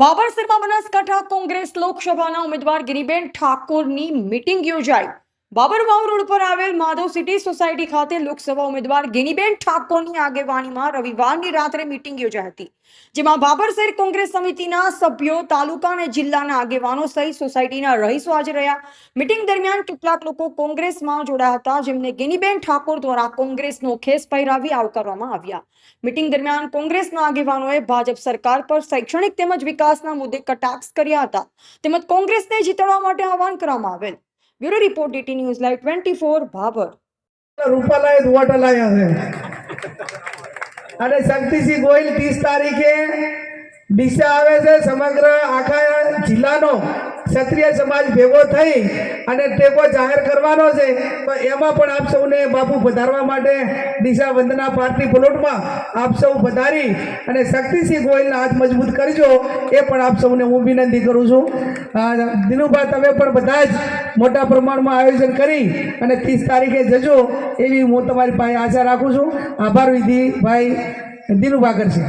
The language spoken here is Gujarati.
બાબરસરમાં બનાસકાંઠા કોંગ્રેસ લોકસભાના ઉમેદવાર ગિરીબેન ઠાકોરની મીટિંગ યોજાઈ. બાબરવાવ રોડ પર આવેલ માધવ સિટી સોસાયટી ખાતે લોકસભા ઉમેદવાર ગિનીબેન ઠાકોરની આગેવાનીમાં રવિવારની રાત્રે મીટિંગ યોજાઈ હતી, જેમાં બાબર શહેર કોંગ્રેસ સમિતિના સભ્યો, તાલુકા અને જિલ્લાના આગેવાનો સહિત સોસાયટીના રહીશો હાજર રહ્યા. મીટિંગ દરમિયાન કેટલાક લોકો કોંગ્રેસમાં જોડાયા હતા, જેમને ગિનીબેન ઠાકોર દ્વારા કોંગ્રેસનો ખેસ પહેરાવી આવકારવામાં આવ્યા. મીટિંગ દરમિયાન કોંગ્રેસના આગેવાનોએ ભાજપ સરકાર પર શૈક્ષણિક તેમજ વિકાસના મુદ્દે કટાક્ષ કર્યા હતા. તેમજ કોંગ્રેસને જીતવા માટે આહવાન કરવામાં આવેલ. Bureau report DT news live twenty four Bhabhar. રૂપાલાએ દુવાટા લાયા છે. અને શક્તિસિંહ ગોહિલ ત્રીસ તારીખે ડીસા આવે છે સમગ્ર આખા જિલ્લાનો ક્ષત્રિય સમાજ ભેગો થઈ અને ટેકો જાહેર કરવાનો છે. તો એમાં પણ આપ સૌને બાપુ વધારવા માટે ડીસા વંદના પાર્ટી પ્લોટમાં આપ સૌ વધારી અને શક્તિસિંહ ગોયલને હાથ મજબૂત કરજો. એ પણ આપ સૌને હું વિનંતી કરું છું. દિનુભાઈ તમે પણ બધા જ મોટા પ્રમાણમાં આયોજન કરી અને ત્રીસ તારીખે જજો એવી હું તમારી પાસે આશા રાખું છું. આભાર વિધિ ભાઈ દિનુભા કરશે.